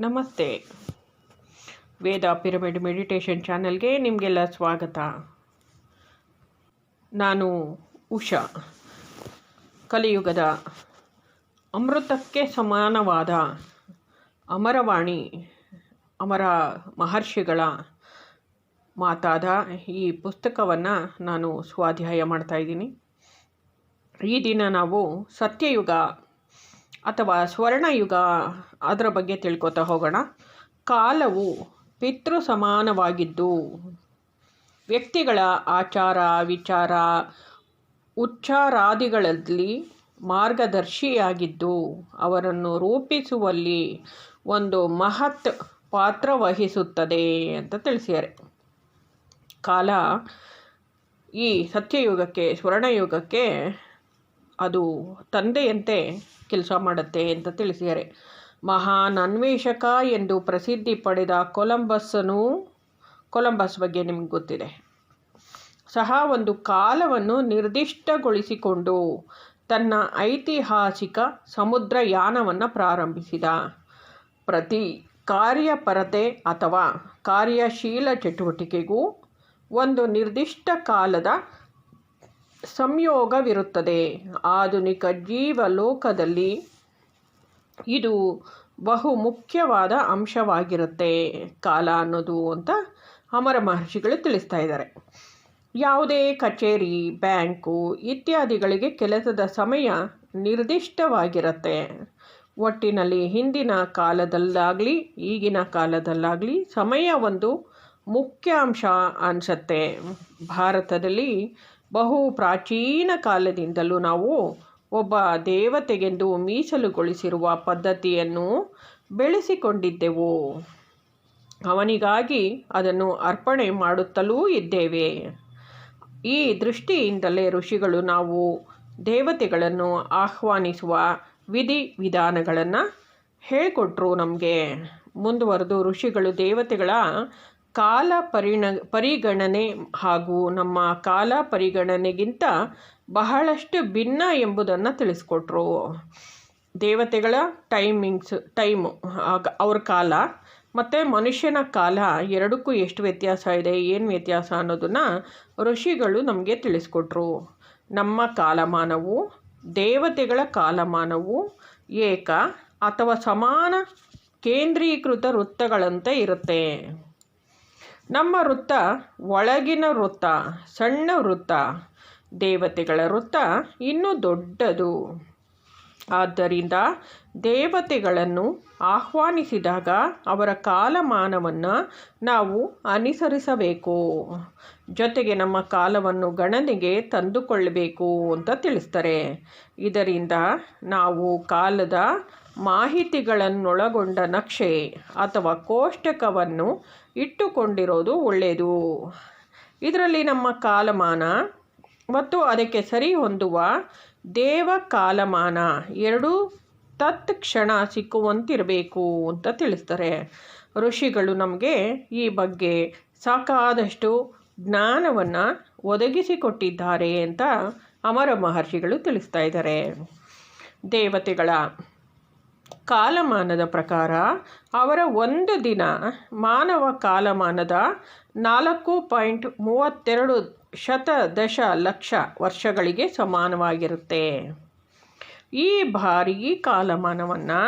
ನಮಸ್ತೆ. ವೇದ pyramid meditation ಚಾನಲ್ಗೆ ನಿಮಗೆಲ್ಲ ಸ್ವಾಗತ. ನಾನು ಉಷಾ. ಕಲಿಯುಗದ ಅಮೃತಕ್ಕೆ ಸಮಾನವಾದ ಅಮರವಾಣಿ, ಅಮರ ಮಹರ್ಷಿಗಳ ಮಾತಾದ ಈ ಪುಸ್ತಕವನ್ನು ನಾನು ಸ್ವಾಧ್ಯಾಯ ಮಾಡ್ತಾಯಿದ್ದೀನಿ ಈ ದಿನ ನಾವು ಸತ್ಯಯುಗ ಅಥವಾ ಸ್ವರ್ಣಯುಗ ಅದರ ಬಗ್ಗೆ ತಿಳ್ಕೊತಾ ಹೋಗೋಣ. ಕಾಲವು ಪಿತೃ ಸಮಾನವಾಗಿದ್ದು, ವ್ಯಕ್ತಿಗಳ ಆಚಾರ, ವಿಚಾರ, ಉಚ್ಚಾರಾದಿಗಳಲ್ಲಿ ಮಾರ್ಗದರ್ಶಿಯಾಗಿದ್ದು, ಅವರನ್ನು ರೂಪಿಸುವಲ್ಲಿ ಒಂದು ಮಹತ್ ಪಾತ್ರ ವಹಿಸುತ್ತದೆ ಅಂತ ತಿಳಿಸಿದ್ದಾರೆ. ಕಾಲ ಈ ಸತ್ಯಯುಗಕ್ಕೆ, ಸ್ವರ್ಣಯುಗಕ್ಕೆ ಅದು ತಂದೆಯಂತೆ ಕೆಲಸ ಮಾಡುತ್ತೆ ಅಂತ ತಿಳಿಸಿದ್ದಾರೆ. ಮಹಾನ್ ಅನ್ವೇಷಕ ಎಂದು ಪ್ರಸಿದ್ಧಿ ಪಡೆದ ಕೊಲಂಬಸ್ಸನು ಕೊಲಂಬಸ್ ಬಗ್ಗೆ ನಿಮ್ಗೆ ಗೊತ್ತಿದೆ. ಸಹ ಒಂದು ಕಾಲವನ್ನು ನಿರ್ದಿಷ್ಟಗೊಳಿಸಿಕೊಂಡು ತನ್ನ ಐತಿಹಾಸಿಕ ಸಮುದ್ರ ಯಾನವನ್ನು ಪ್ರಾರಂಭಿಸಿದ. ಪ್ರತಿ ಕಾರ್ಯಪರತೆ ಅಥವಾ ಕಾರ್ಯಶೀಲ ಚಟುವಟಿಕೆಗೂ ಒಂದು ನಿರ್ದಿಷ್ಟ ಕಾಲದ ಸಂಯೋಗವಿರುತ್ತದೆ. ಆಧುನಿಕ ಜೀವಲೋಕದಲ್ಲಿ ಇದು ಬಹು ಮುಖ್ಯವಾದ ಅಂಶವಾಗಿರುತ್ತೆ. ಕಾಲ ಅನ್ನೋದು ಅಂತ ಅಮರ ಮಹರ್ಷಿಗಳು ತಿಳಿಸ್ತಾ ಇದ್ದಾರೆ. ಯಾವುದೇ ಕಚೇರಿ, ಬ್ಯಾಂಕು ಇತ್ಯಾದಿಗಳಿಗೆ ಕೆಲಸದ ಸಮಯ ನಿರ್ದಿಷ್ಟವಾಗಿರುತ್ತೆ. ಒಟ್ಟಿನಲ್ಲಿ ಹಿಂದಿನ ಕಾಲದಲ್ಲಾಗಲಿ, ಈಗಿನ ಕಾಲದಲ್ಲಾಗಲಿ ಸಮಯ ಒಂದು ಮುಖ್ಯ ಅಂಶ ಅನಿಸತ್ತೆ. ಭಾರತದಲ್ಲಿ ಬಹು ಪ್ರಾಚೀನ ಕಾಲದಿಂದಲೂ ನಾವು ಒಬ್ಬ ದೇವತೆಗೆಂದು ಮೀಸಲುಗೊಳಿಸಿರುವ ಪದ್ಧತಿಯನ್ನು ಬೆಳೆಸಿಕೊಂಡಿದ್ದೆವು. ಅವನಿಗಾಗಿ ಅದನ್ನು ಅರ್ಪಣೆ ಮಾಡುತ್ತಲೂ ಇದ್ದೇವೆ. ಈ ದೃಷ್ಟಿಯಿಂದಲೇ ಋಷಿಗಳು ನಾವು ದೇವತೆಗಳನ್ನು ಆಹ್ವಾನಿಸುವ ವಿಧಿ ವಿಧಾನಗಳನ್ನು ಹೇಳಿಕೊಟ್ರು ನಮಗೆ. ಮುಂದುವರೆದು ಋಷಿಗಳು ದೇವತೆಗಳ ಕಾಲ ಪರಿಣ, ಪರಿಗಣನೆ ಹಾಗೂ ನಮ್ಮ ಕಾಲ ಪರಿಗಣನೆಗಿಂತ ಬಹಳಷ್ಟು ಭಿನ್ನ ಎಂಬುದನ್ನು ತಿಳಿಸ್ಕೊಟ್ರು. ದೇವತೆಗಳ ಟೈಮಿಂಗ್ಸ್, ಟೈಮು ಅವ್ರ ಕಾಲ ಮತ್ತು ಮನುಷ್ಯನ ಕಾಲ ಎರಡಕ್ಕೂ ಎಷ್ಟು ವ್ಯತ್ಯಾಸ ಇದೆ, ಏನು ವ್ಯತ್ಯಾಸ ಅನ್ನೋದನ್ನು ಋಷಿಗಳು ನಮಗೆ ತಿಳಿಸ್ಕೊಟ್ರು. ನಮ್ಮ ಕಾಲಮಾನವು, ದೇವತೆಗಳ ಕಾಲಮಾನವು ಏಕ ಅಥವಾ ಸಮಾನ ಕೇಂದ್ರೀಕೃತ ವೃತ್ತಗಳಂತೆ ಇರುತ್ತೆ. ನಮ್ಮ ವೃತ್ತ ಒಳಗಿನ ವೃತ್ತ, ಸಣ್ಣ ವೃತ್ತ, ದೇವತೆಗಳ ವೃತ್ತ ಇನ್ನೂ ದೊಡ್ಡದು. ಆದ್ದರಿಂದ ದೇವತೆಗಳನ್ನು ಆಹ್ವಾನಿಸಿದಾಗ ಅವರ ಕಾಲಮಾನವನ್ನು ನಾವು ಅನುಸರಿಸಬೇಕು. ಜೊತೆಗೆ ನಮ್ಮ ಕಾಲವನ್ನು ಗಣನೆಗೆ ತಂದುಕೊಳ್ಳಬೇಕು ಅಂತ ತಿಳಿಸ್ತಾರೆ. ಇದರಿಂದ ನಾವು ಕಾಲದ ಮಾಹಿತಿಗಳನ್ನೊಳಗೊಂಡ ನಕ್ಷೆ ಅಥವಾ ಕೋಷ್ಟಕವನ್ನು ಇಟ್ಟುಕೊಂಡಿರೋದು ಒಳ್ಳೆಯದು. ಇದರಲ್ಲಿ ನಮ್ಮ ಕಾಲಮಾನ ಮತ್ತು ಅದಕ್ಕೆ ಸರಿ ಹೊಂದುವ ದೇವ ಕಾಲಮಾನ ಎರಡೂ ತತ್ಕ್ಷಣ ಸಿಕ್ಕುವಂತಿರಬೇಕು ಅಂತ ತಿಳಿಸ್ತಾರೆ. ಋಷಿಗಳು ನಮಗೆ ಈ ಬಗ್ಗೆ ಸಾಕಾದಷ್ಟು ಜ್ಞಾನವನ್ನು ಒದಗಿಸಿಕೊಟ್ಟಿದ್ದಾರೆ ಅಂತ ಅಮರ ಮಹರ್ಷಿಗಳು ತಿಳಿಸ್ತಾ ಇದ್ದಾರೆ. ದೇವತೆಗಳ ಕಾಲಮಾನದ ಪ್ರಕಾರ ಅವರ ಒಂದು ದಿನ ಮಾನವ ಕಾಲಮಾನದ ನಾಲ್ಕು ಪಾಯಿಂಟ್ ಮೂವತ್ತೆರಡು ಶತ ದಶ ಲಕ್ಷ ವರ್ಷಗಳಿಗೆ ಸಮಾನವಾಗಿರುತ್ತೆ. ಈ ಬಾರಿ ಕಾಲಮಾನವನ್ನು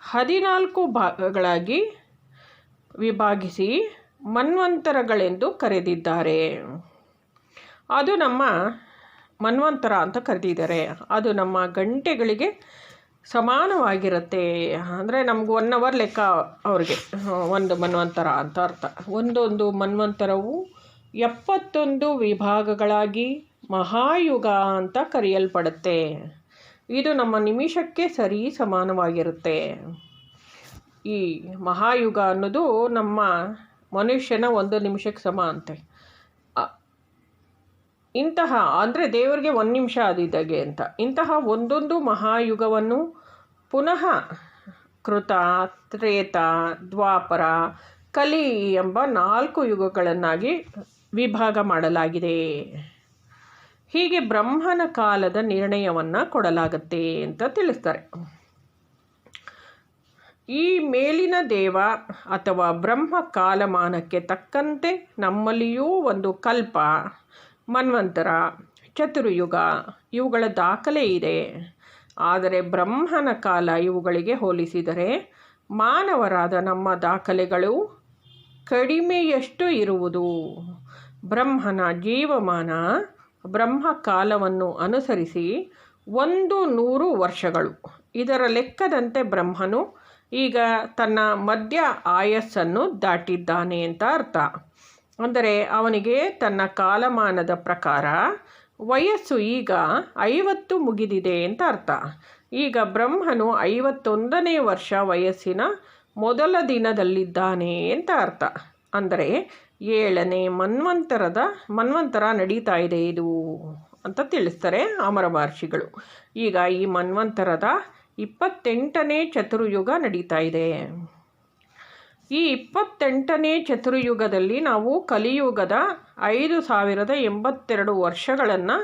ಹದಿನಾಲ್ಕು ಭಾಗಗಳಾಗಿ ವಿಭಾಗಿಸಿ ಮನ್ವಂತರಗಳೆಂದು ಕರೆದಿದ್ದಾರೆ. ಅದು ನಮ್ಮ ಮನ್ವಂತರ ಅಂತ ಕರೆದಿದ್ದಾರೆ. ಅದು ನಮ್ಮ ಗಂಟೆಗಳಿಗೆ ಸಮಾನವಾಗಿರುತ್ತೆ. ಅಂದರೆ ನಮ್ಗೆ ಒನ್ ಅವರ್ ಲೆಕ್ಕ ಅವ್ರಿಗೆ. ಒಂದು ಮನ್ವಂತರ ಅಂತ ಅರ್ಥ. ಒಂದೊಂದು ಮನ್ವಂತರವು ಎಪ್ಪತ್ತೊಂದು ವಿಭಾಗಗಳಾಗಿ ಮಹಾಯುಗ ಅಂತ ಕರೆಯಲ್ಪಡುತ್ತೆ. ಇದು ನಮ್ಮ ನಿಮಿಷಕ್ಕೆ ಸರಿ ಸಮಾನವಾಗಿರುತ್ತೆ. ಈ ಮಹಾಯುಗ ಅನ್ನೋದು ನಮ್ಮ ಮನುಷ್ಯನ ಒಂದು ನಿಮಿಷಕ್ಕೆ ಸಮ ಅಂತೆ. ಇಂತಹ, ಅಂದರೆ ದೇವರಿಗೆ ಒಂದು ನಿಮಿಷ ಆದಿದ್ದಾಗೆ ಅಂತ. ಇಂತಹ ಒಂದೊಂದು ಮಹಾಯುಗವನ್ನು ಪುನಃ ಕೃತ, ತ್ರೇತ, ದ್ವಾಪರ, ಕಲಿ ಎಂಬ ನಾಲ್ಕು ಯುಗಗಳನ್ನಾಗಿ ವಿಭಾಗ ಮಾಡಲಾಗಿದೆ. ಹೀಗೆ ಬ್ರಹ್ಮನ ಕಾಲದ ನಿರ್ಣಯವನ್ನು ಕೊಡಲಾಗತ್ತೆ ಅಂತ ತಿಳಿಸ್ತಾರೆ. ಈ ಮೇಲಿನ ದೇವ ಅಥವಾ ಬ್ರಹ್ಮ ಕಾಲಮಾನಕ್ಕೆ ತಕ್ಕಂತೆ ನಮ್ಮಲ್ಲಿಯೂ ಒಂದು ಕಲ್ಪ ಮನ್ವಂತರ, ಚತುರ್ಯುಗ, ಇವುಗಳ ದಾಖಲೆ ಇದೆ. ಆದರೆ ಬ್ರಹ್ಮನ ಕಾಲ ಇವುಗಳಿಗೆ ಹೋಲಿಸಿದರೆ ಮಾನವರಾದ ನಮ್ಮ ದಾಖಲೆಗಳು ಕಡಿಮೆಯಷ್ಟು ಇರುವುದು. ಬ್ರಹ್ಮನ ಜೀವಮಾನ ಬ್ರಹ್ಮ ಕಾಲವನ್ನು ಅನುಸರಿಸಿ ಒಂದು ನೂರು ವರ್ಷಗಳು. ಇದರ ಲೆಕ್ಕದಂತೆ ಬ್ರಹ್ಮನು ಈಗ ತನ್ನ ಮಧ್ಯ ಆಯಸ್ಸನ್ನು ದಾಟಿದ್ದಾನೆ ಅಂತ ಅರ್ಥ. ಅಂದರೆ ಅವನಿಗೆ ತನ್ನ ಕಾಲಮಾನದ ಪ್ರಕಾರ ವಯಸ್ಸು ಈಗ ಐವತ್ತು ಮುಗಿದಿದೆ ಅಂತ ಅರ್ಥ. ಈಗ ಬ್ರಹ್ಮನು ಐವತ್ತೊಂದನೇ ವರ್ಷ ವಯಸ್ಸಿನ ಮೊದಲ ದಿನದಲ್ಲಿದ್ದಾನೆ ಅಂತ ಅರ್ಥ. ಅಂದರೆ ಏಳನೇ ಮನ್ವಂತರದ, ಮನ್ವಂತರ ನಡೀತಾ ಇದೆ ಇದು ಅಂತ ತಿಳಿಸ್ತಾರೆ ಅಮರ ಮಹರ್ಷಿಗಳು ಈಗ ಈ ಮನ್ವಂತರದ ಇಪ್ಪತ್ತೆಂಟನೇ ಚತುರ್ಯುಗ ನಡೀತಾ ಇದೆ. ಈ ಇಪ್ಪತ್ತೆಂಟನೇ ಚತುರ್ಯುಗದಲ್ಲಿ ನಾವು ಕಲಿಯುಗದ ಐದು ಸಾವಿರದ ಎಂಬತ್ತೆರಡು ವರ್ಷಗಳನ್ನು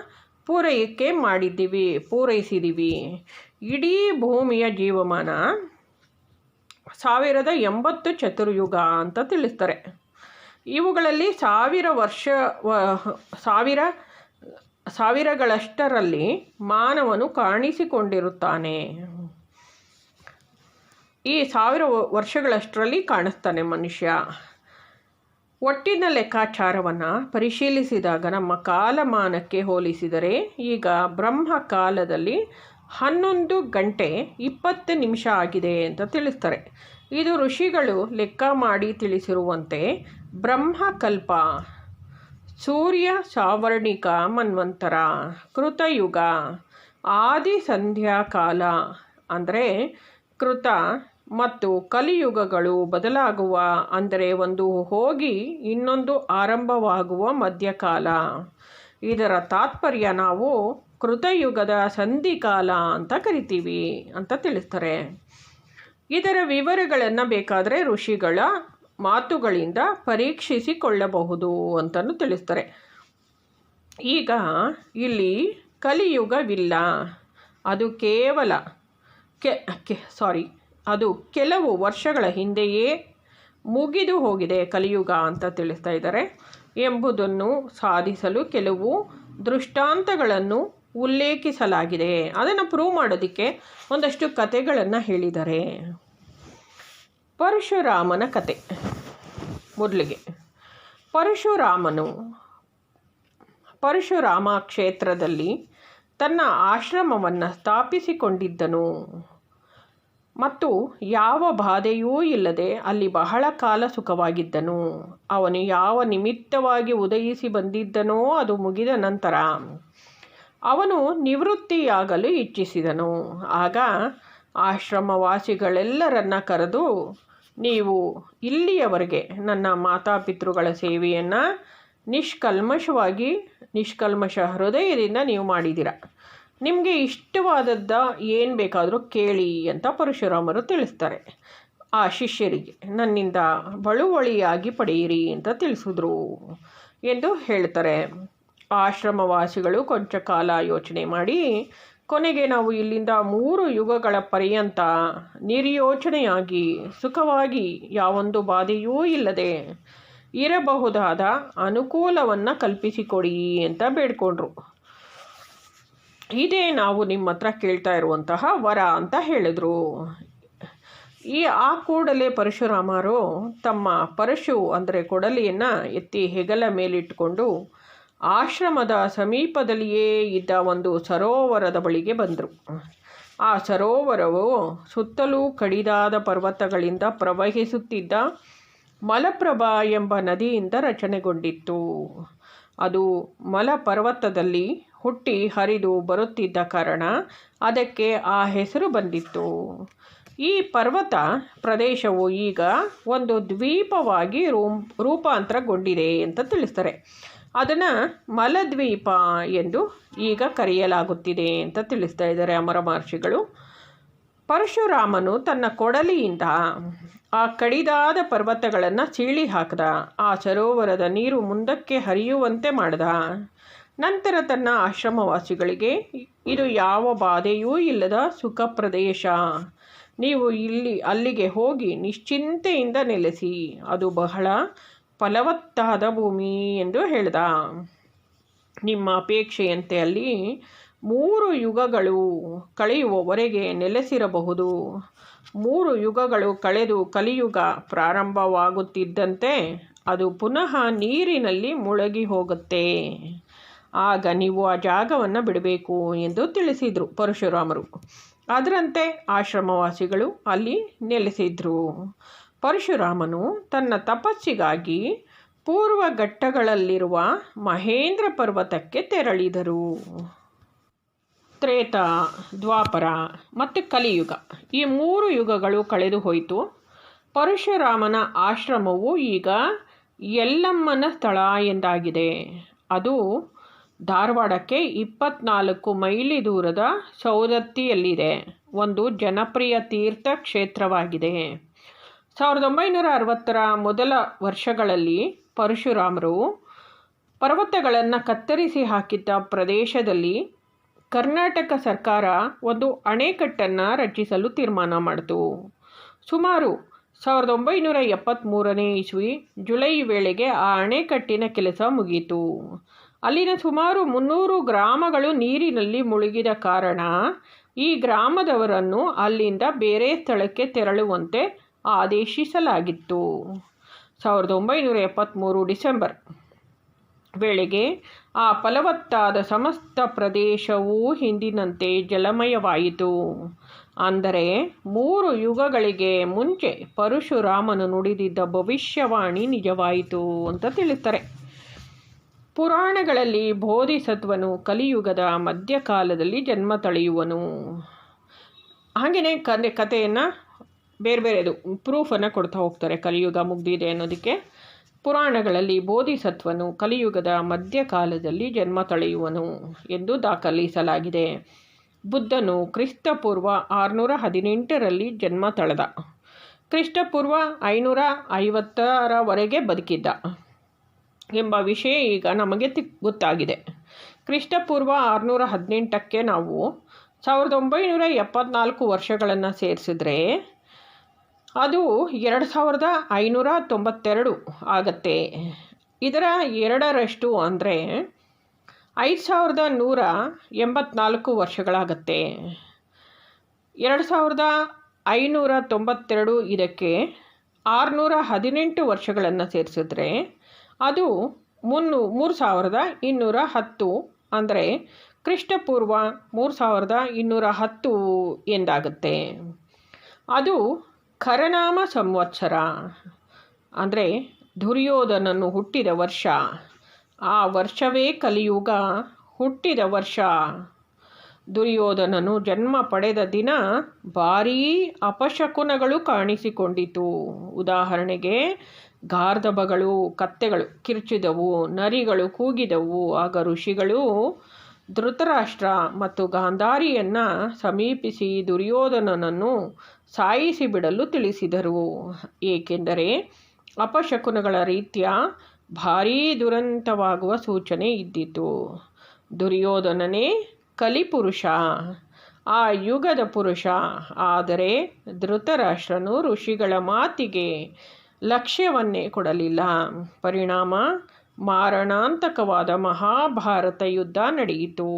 ಪೂರೈಕೆ ಮಾಡಿದ್ದೀವಿ ಪೂರೈಸಿದ್ದೀವಿ ಇಡೀ ಭೂಮಿಯ ಜೀವಮಾನ ಸಾವಿರದ ಎಂಬತ್ತು ಚತುರ್ಯುಗ ಅಂತ ತಿಳಿಸ್ತಾರೆ. ಇವುಗಳಲ್ಲಿ ಸಾವಿರ ವರ್ಷ ಸಾವಿರ, ಸಾವಿರಗಳಷ್ಟರಲ್ಲಿ ಮಾನವನು ಕಾಣಿಸಿಕೊಂಡಿರುತ್ತಾನೆ. ಈ ಸಾವಿರ ವರ್ಷಗಳಷ್ಟರಲ್ಲಿ ಕಾಣಿಸ್ತಾನೆ ಮನುಷ್ಯ. ಒಟ್ಟಿನ ಲೆಕ್ಕಾಚಾರವನ್ನು ಪರಿಶೀಲಿಸಿದಾಗ ನಮ್ಮ ಕಾಲಮಾನಕ್ಕೆ ಹೋಲಿಸಿದರೆ ಈಗ ಬ್ರಹ್ಮ ಕಾಲದಲ್ಲಿ ಹನ್ನೊಂದು ಗಂಟೆ ಇಪ್ಪತ್ತು ನಿಮಿಷ ಆಗಿದೆ ಅಂತ ತಿಳಿಸ್ತಾರೆ. ಇದು ಋಷಿಗಳು ಲೆಕ್ಕ ಮಾಡಿ ತಿಳಿಸಿರುವಂತೆ ಬ್ರಹ್ಮಕಲ್ಪ ಸೂರ್ಯ ಸಾವರ್ಣಿಕ ಮನ್ವಂತರ, ಕೃತಯುಗ, ಆದಿ ಸಂಧ್ಯಾಕಾಲ, ಅಂದರೆ ಕೃತ ಮತ್ತು ಕಲಿಯುಗಗಳು ಬದಲಾಗುವ, ಅಂದರೆ ಒಂದು ಹೋಗಿ ಇನ್ನೊಂದು ಆರಂಭವಾಗುವ ಮಧ್ಯಕಾಲ. ಇದರ ತಾತ್ಪರ್ಯ ನಾವು ಕೃತಯುಗದ ಸಂಧಿಕಾಲ ಅಂತ ಕರಿತೀವಿ ಅಂತ ತಿಳಿಸ್ತಾರೆ. ಇದರ ವಿವರಗಳನ್ನು ಬೇಕಾದರೆ ಋಷಿಗಳ ಮಾತುಗಳಿಂದ ಪರೀಕ್ಷಿಸಿಕೊಳ್ಳಬಹುದು ಅಂತಲೂ ತಿಳಿಸ್ತಾರೆ. ಈಗ ಇಲ್ಲಿ ಕಲಿಯುಗವಿಲ್ಲ, ಅದು ಕೇವಲ ಕೆ ಸಾರಿ ಅದು ಕೆಲವು ವರ್ಷಗಳ ಹಿಂದೆಯೇ ಮುಗಿದು ಹೋಗಿದೆ ಕಲಿಯುಗ ಅಂತ ತಿಳಿಸ್ತಾ ಇದ್ದಾರೆ. ಎಂಬುದನ್ನು ಸಾಧಿಸಲು ಕೆಲವು ದೃಷ್ಟಾಂತಗಳನ್ನು ಉಲ್ಲೇಖಿಸಲಾಗಿದೆ. ಅದನ್ನು ಪ್ರೂವ್ ಮಾಡೋದಕ್ಕೆ ಒಂದಷ್ಟು ಕತೆಗಳನ್ನು ಹೇಳಿದ್ದಾರೆ ಪರಶುರಾಮನ ಕತೆ. ಮೊದಲಿಗೆ, ಪರಶುರಾಮನು ಪರಶುರಾಮ ಕ್ಷೇತ್ರದಲ್ಲಿ ತನ್ನ ಆಶ್ರಮವನ್ನು ಸ್ಥಾಪಿಸಿಕೊಂಡಿದ್ದನು. ಮತ್ತು ಯಾವ ಬಾಧೆಯೂ ಇಲ್ಲದೆ ಅಲ್ಲಿ ಬಹಳ ಕಾಲ ಸುಖವಾಗಿದ್ದನು. ಅವನು ಯಾವ ನಿಮಿತ್ತವಾಗಿ ಉದಯಿಸಿ ಬಂದಿದ್ದನೋ ಅದು ಮುಗಿದ ನಂತರ ಅವನು ನಿವೃತ್ತಿಯಾಗಲು ಇಚ್ಛಿಸಿದನು. ಆಗ ಆಶ್ರಮವಾಸಿಗಳೆಲ್ಲರನ್ನ ಕರೆದು, ನೀವು ಇಲ್ಲಿಯವರೆಗೆ ನನ್ನ ಮಾತಾಪಿತೃಗಳ ಸೇವೆಯನ್ನು ನಿಷ್ಕಲ್ಮಶವಾಗಿ, ನಿಷ್ಕಲ್ಮಶ ಹೃದಯದಿಂದ ನೀವು ಮಾಡಿದ್ದೀರ? ನಿಮಗೆ ಇಷ್ಟವಾದದ್ದ ಏನು ಬೇಕಾದರೂ ಕೇಳಿ ಅಂತ ಪರಶುರಾಮರು ತಿಳಿಸ್ತಾರೆ. ಆ ಶಿಷ್ಯರಿಗೆ, ನನ್ನಿಂದ ಬಳುವಳಿಯಾಗಿ ಪಡೆಯಿರಿ ಅಂತ ತಿಳಿಸಿದ್ರು ಎಂದು ಹೇಳ್ತಾರೆ. ಆಶ್ರಮವಾಸಿಗಳು ಕೊಂಚ ಕಾಲ ಯೋಚನೆ ಮಾಡಿ, ಕೊನೆಗೆ ನಾವು ಇಲ್ಲಿಂದ ಮೂರು ಯುಗಗಳ ಪರ್ಯಂತ ನಿರ್ಯೋಚನೆಯಾಗಿ, ಸುಖವಾಗಿ ಯಾವೊಂದು ಬಾಧೆಯೂ ಇಲ್ಲದೆ ಇರಬಹುದಾದ ಅನುಕೂಲವನ್ನು ಕಲ್ಪಿಸಿಕೊಡಿ ಅಂತ ಬೇಡ್ಕೊಂಡ್ರು. ಇದೇ ನಾವು ನಿಮ್ಮ ಹತ್ರ ಕೇಳ್ತಾ ಇರುವಂತಹ ವರ ಅಂತ ಹೇಳಿದ್ರು. ಈ ಆ ಕೂಡಲೇ ಪರಶುರಾಮರು ತಮ್ಮ ಪರಶು ಅಂದರೆ ಕೊಡಲಿಯನ್ನು ಎತ್ತಿ ಹೆಗಲ ಮೇಲಿಟ್ಟುಕೊಂಡು ಆಶ್ರಮದ ಸಮೀಪದಲ್ಲಿಯೇ ಇದ್ದ ಒಂದು ಸರೋವರದ ಬಳಿಗೆ ಬಂದರು. ಆ ಸರೋವರವು ಸುತ್ತಲೂ ಕಡಿದಾದ ಪರ್ವತಗಳಿಂದ ಪ್ರವಹಿಸುತ್ತಿದ್ದ ಮಲಪ್ರಭಾ ಎಂಬ ನದಿಯಿಂದ ರಚನೆಗೊಂಡಿತ್ತು. ಅದು ಮಲಪರ್ವತದಲ್ಲಿ ಹುಟ್ಟಿ ಹರಿದು ಬರುತ್ತಿದ್ದ ಕಾರಣ ಅದಕ್ಕೆ ಆ ಹೆಸರು ಬಂದಿತ್ತು. ಈ ಪರ್ವತ ಪ್ರದೇಶವು ಈಗ ಒಂದು ದ್ವೀಪವಾಗಿ ರೂಪಾಂತರಗೊಂಡಿದೆ ಅಂತ ತಿಳಿಸ್ತಾರೆ. ಅದನ್ನು ಮಲದ್ವೀಪ ಎಂದು ಈಗ ಕರೆಯಲಾಗುತ್ತಿದೆ ಅಂತ ತಿಳಿಸ್ತಾ ಇದ್ದಾರೆ ಅಮರ ಮಹರ್ಷಿಗಳು. ಪರಶುರಾಮನು ತನ್ನ ಕೊಡಲಿಯಿಂದ ಆ ಕಡಿದಾದ ಪರ್ವತಗಳನ್ನು ಚೀಳಿ ಹಾಕಿದ. ಆ ಸರೋವರದ ನೀರು ಮುಂದಕ್ಕೆ ಹರಿಯುವಂತೆ ಮಾಡಿದ. ನಂತರ ತನ್ನ ಆಶ್ರಮವಾಸಿಗಳಿಗೆ, ಇದು ಯಾವ ಬಾಧೆಯೂ ಇಲ್ಲದ ಸುಖ ಪ್ರದೇಶ. ನೀವು ಇಲ್ಲಿ, ಅಲ್ಲಿಗೆ ಹೋಗಿ ನಿಶ್ಚಿಂತೆಯಿಂದ ನೆಲೆಸಿ. ಅದು ಬಹಳ ಫಲವತ್ತಾದ ಭೂಮಿ ಎಂದು ಹೇಳಿದ. ನಿಮ್ಮ ಅಪೇಕ್ಷೆಯಂತೆ ಅಲ್ಲಿ ಮೂರು ಯುಗಗಳು ಕಳೆಯುವವರೆಗೆ ನೆಲೆಸಿರಬಹುದು. ಮೂರು ಯುಗಗಳು ಕಳೆದು ಕಲಿಯುಗ ಪ್ರಾರಂಭವಾಗುತ್ತಿದ್ದಂತೆ ಅದು ಪುನಃ ನೀರಿನಲ್ಲಿ ಮುಳುಗಿ ಹೋಗುತ್ತೆ. ಆಗ ನೀವು ಆ ಜಾಗವನ್ನು ಬಿಡಬೇಕು ಎಂದು ತಿಳಿಸಿದರು ಪರಶುರಾಮರು. ಅದರಂತೆ ಆಶ್ರಮವಾಸಿಗಳು ಅಲ್ಲಿ ನೆಲೆಸಿದ್ರು. ಪರಶುರಾಮನು ತನ್ನ ತಪಸ್ಸಿಗಾಗಿ ಪೂರ್ವ ಘಟ್ಟಗಳಲ್ಲಿರುವ ಮಹೇಂದ್ರ ಪರ್ವತಕ್ಕೆ ತೆರಳಿದರು. ತ್ರೇತ, ದ್ವಾಪರ ಮತ್ತು ಕಲಿಯುಗ ಈ ಮೂರು ಯುಗಗಳು ಕಳೆದು ಹೋಯಿತು. ಪರಶುರಾಮನ ಆಶ್ರಮವು ಈಗ ಎಲ್ಲಮ್ಮನ ಸ್ಥಳ ಎಂದಾಗಿದೆ. ಅದು ಧಾರವಾಡಕ್ಕೆ ಇಪ್ಪತ್ನಾಲ್ಕು ಮೈಲಿ ದೂರದ ಸವದತ್ತಿಯಲ್ಲಿದೆ ಒಂದು ಜನಪ್ರಿಯ ತೀರ್ಥ ಕ್ಷೇತ್ರವಾಗಿದೆ. ಸಾವಿರದ ಒಂಬೈನೂರ ಅರವತ್ತರ ಮೊದಲ ವರ್ಷಗಳಲ್ಲಿ ಪರಶುರಾಮರು ಪರ್ವತಗಳನ್ನು ಕತ್ತರಿಸಿ ಹಾಕಿದ್ದ ಪ್ರದೇಶದಲ್ಲಿ ಕರ್ನಾಟಕ ಸರ್ಕಾರ ಒಂದು ಅಣೆಕಟ್ಟನ್ನು ರಚಿಸಲು ತೀರ್ಮಾನ ಮಾಡಿತು. ಸುಮಾರು ಸಾವಿರದ ಒಂಬೈನೂರ ಎಪ್ಪತ್ತ್ಮೂರನೇ ಇಸ್ವಿ ಜುಲೈ ವೇಳೆಗೆ ಆ ಅಣೆಕಟ್ಟಿನ ಕೆಲಸ ಮುಗಿಯಿತು ಅಲ್ಲಿನ ಸುಮಾರು ಮುನ್ನೂರು ಗ್ರಾಮಗಳು ನೀರಿನಲ್ಲಿ ಮುಳುಗಿದ ಕಾರಣ ಈ ಗ್ರಾಮದವರನ್ನು ಅಲ್ಲಿಂದ ಬೇರೆ ಸ್ಥಳಕ್ಕೆ ತೆರಳುವಂತೆ ಆದೇಶಿಸಲಾಗಿತ್ತು. ಸಾವಿರದ ಒಂಬೈನೂರ ಎಪ್ಪತ್ತ್ಮೂರು ಡಿಸೆಂಬರ್ ವೇಳೆಗೆ ಆ ಫಲವತ್ತಾದ ಸಮಸ್ತ ಪ್ರದೇಶವೂ ಹಿಂದಿನಂತೆ ಜಲಮಯವಾಯಿತು. ಅಂದರೆ ಮೂರು ಯುಗಗಳಿಗೆ ಮುಂಚೆ ಪರಶುರಾಮನು ನುಡಿದಿದ್ದ ಭವಿಷ್ಯವಾಣಿ ನಿಜವಾಯಿತು ಅಂತ ತಿಳಿಸ್ತಾರೆ ಪುರಾಣಗಳಲ್ಲಿ ಬೋಧಿಸತ್ವನು ಕಲಿಯುಗದ ಮಧ್ಯಕಾಲದಲ್ಲಿ ಜನ್ಮ ತಳೆಯುವನು. ಹಾಗೆಯೇ ಕತೆ ಕಥೆಯನ್ನು ಬೇರೆ ಬೇರೆದು ಪ್ರೂಫನ್ನು ಕೊಡ್ತಾ ಹೋಗ್ತಾರೆ ಕಲಿಯುಗ ಮುಗ್ದಿದೆ ಅನ್ನೋದಕ್ಕೆ. ಪುರಾಣಗಳಲ್ಲಿ ಬೋಧಿಸತ್ವನು ಕಲಿಯುಗದ ಮಧ್ಯಕಾಲದಲ್ಲಿ ಜನ್ಮ ತಳೆಯುವನು ಎಂದು ದಾಖಲಿಸಲಾಗಿದೆ. ಬುದ್ಧನು ಕ್ರಿಸ್ತಪೂರ್ವ ಆರುನೂರ ಹದಿನೆಂಟರಲ್ಲಿ ಜನ್ಮ ತಳೆದ. ಕ್ರಿಸ್ತಪೂರ್ವ ಐನೂರ ಐವತ್ತರವರೆಗೆ ಬದುಕಿದ್ದ. ಎಂಬ ವಿಷಯ ಈಗ ನಮಗೆ ತಿ ಗೊತ್ತಾಗಿದೆ. ಕ್ರಿಸ್ತಪೂರ್ವ ಆರುನೂರ ಹದಿನೆಂಟಕ್ಕೆ ನಾವು ಸಾವಿರದ ಒಂಬೈನೂರ ಎಪ್ಪತ್ನಾಲ್ಕು ವರ್ಷಗಳನ್ನು ಸೇರಿಸಿದ್ರೆ ಅದು ಎರಡು ಸಾವಿರದ ಐನೂರ ತೊಂಬತ್ತೆರಡು ಆಗತ್ತೆ. ಇದರ ಎರಡರಷ್ಟು ಅಂದರೆ ಐದು ಸಾವಿರದ ನೂರ ಎಂಬತ್ನಾಲ್ಕು ವರ್ಷಗಳಾಗತ್ತೆ. ಎರಡು ಸಾವಿರದ ಐನೂರ ತೊಂಬತ್ತೆರಡು ಇದಕ್ಕೆ ಆರುನೂರ ಹದಿನೆಂಟು ವರ್ಷಗಳನ್ನು ಸೇರಿಸಿದ್ರೆ ಅದು ಮುನ್ನೂ, ಮೂರು ಸಾವಿರದ ಇನ್ನೂರ ಹತ್ತು ಅಂದರೆ ಕ್ರಿಸ್ತಪೂರ್ವ ಮೂರು ಸಾವಿರದ ಇನ್ನೂರ ಹತ್ತು ಎಂದಾಗುತ್ತೆ. ಅದು ಖರನಾಮ ಸಂವತ್ಸರ ಅಂದರೆ ದುರ್ಯೋಧನನ್ನು ಹುಟ್ಟಿದ ವರ್ಷ. ಆ ವರ್ಷವೇ ಕಲಿಯುಗ, ಹುಟ್ಟಿದ ವರ್ಷ. ದುರ್ಯೋಧನನು ಜನ್ಮ ಪಡೆದ ದಿನ ಭಾರೀ ಅಪಶಕುನಗಳು ಕಾಣಿಸಿಕೊಂಡಿತು. ಉದಾಹರಣೆಗೆ ಗಾರ್ಧಬಗಳು, ಕತ್ತೆಗಳು ಕಿರ್ಚಿದವು, ನರಿಗಳು ಕೂಗಿದವು. ಆಗ ಋಷಿಗಳು ಧೃತರಾಷ್ಟ್ರ ಮತ್ತು ಗಾಂಧಾರಿಯನ್ನು ಸಮೀಪಿಸಿ ದುರ್ಯೋಧನನನ್ನು ಸಾಯಿಸಿ ಬಿಡಲು ತಿಳಿಸಿದರು. ಏಕೆಂದರೆ ಅಪಶಕುನಗಳ ರೀತಿಯ ಭಾರೀ ದುರಂತವಾಗುವ ಸೂಚನೆ ಇದ್ದಿತು. ದುರ್ಯೋಧನನೇ ಕಲಿಪುರುಷ, ಆ ಯುಗದ ಪುರುಷ. ಆದರೆ ಧೃತರಾಷ್ಟ್ರನು ಋಷಿಗಳ ಮಾತಿಗೆ ಲಕ್ಷ್ಯವನ್ನೇ ಕೊಡಲಿಲ್ಲ. ಪರಿಣಾಮ ಮಾರಣಾಂತಕವಾದ ಮಹಾಭಾರತ ಯುದ್ಧ ನಡೆಯಿತು.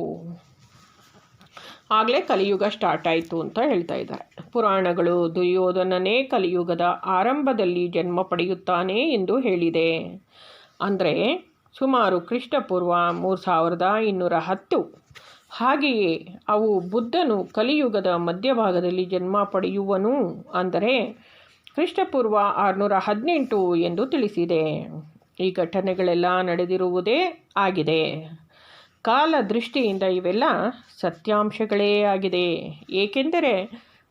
ಆಗಲೇ ಕಲಿಯುಗ ಸ್ಟಾರ್ಟ್ ಆಯಿತು ಅಂತ ಹೇಳ್ತಾ ಇದ್ದಾರೆ. ಪುರಾಣಗಳು ದುರ್ಯೋಧನನೇ ಕಲಿಯುಗದ ಆರಂಭದಲ್ಲಿ ಜನ್ಮ ಪಡೆಯುತ್ತಾನೆ ಎಂದು ಹೇಳಿದೆ. ಅಂದರೆ ಸುಮಾರು ಕ್ರಿಸ್ತಪೂರ್ವ ಮೂರು ಸಾವಿರದ ಇನ್ನೂರ ಹತ್ತು. ಹಾಗೆಯೇ ಅವು ಬುದ್ಧನು ಕಲಿಯುಗದ ಮಧ್ಯಭಾಗದಲ್ಲಿ ಜನ್ಮ ಪಡೆಯುವನು ಅಂದರೆ ಕ್ರಿಸ್ತಪೂರ್ವ ಆರುನೂರ ಹದಿನೆಂಟು ಎಂದು ತಿಳಿಸಿದೆ. ಈ ಘಟನೆಗಳೆಲ್ಲ ನಡೆದಿರುವುದೇ ಆಗಿದೆ. ಕಾಲ ದೃಷ್ಟಿಯಿಂದ ಇವೆಲ್ಲ ಸತ್ಯಾಂಶಗಳೇ ಆಗಿದೆ. ಏಕೆಂದರೆ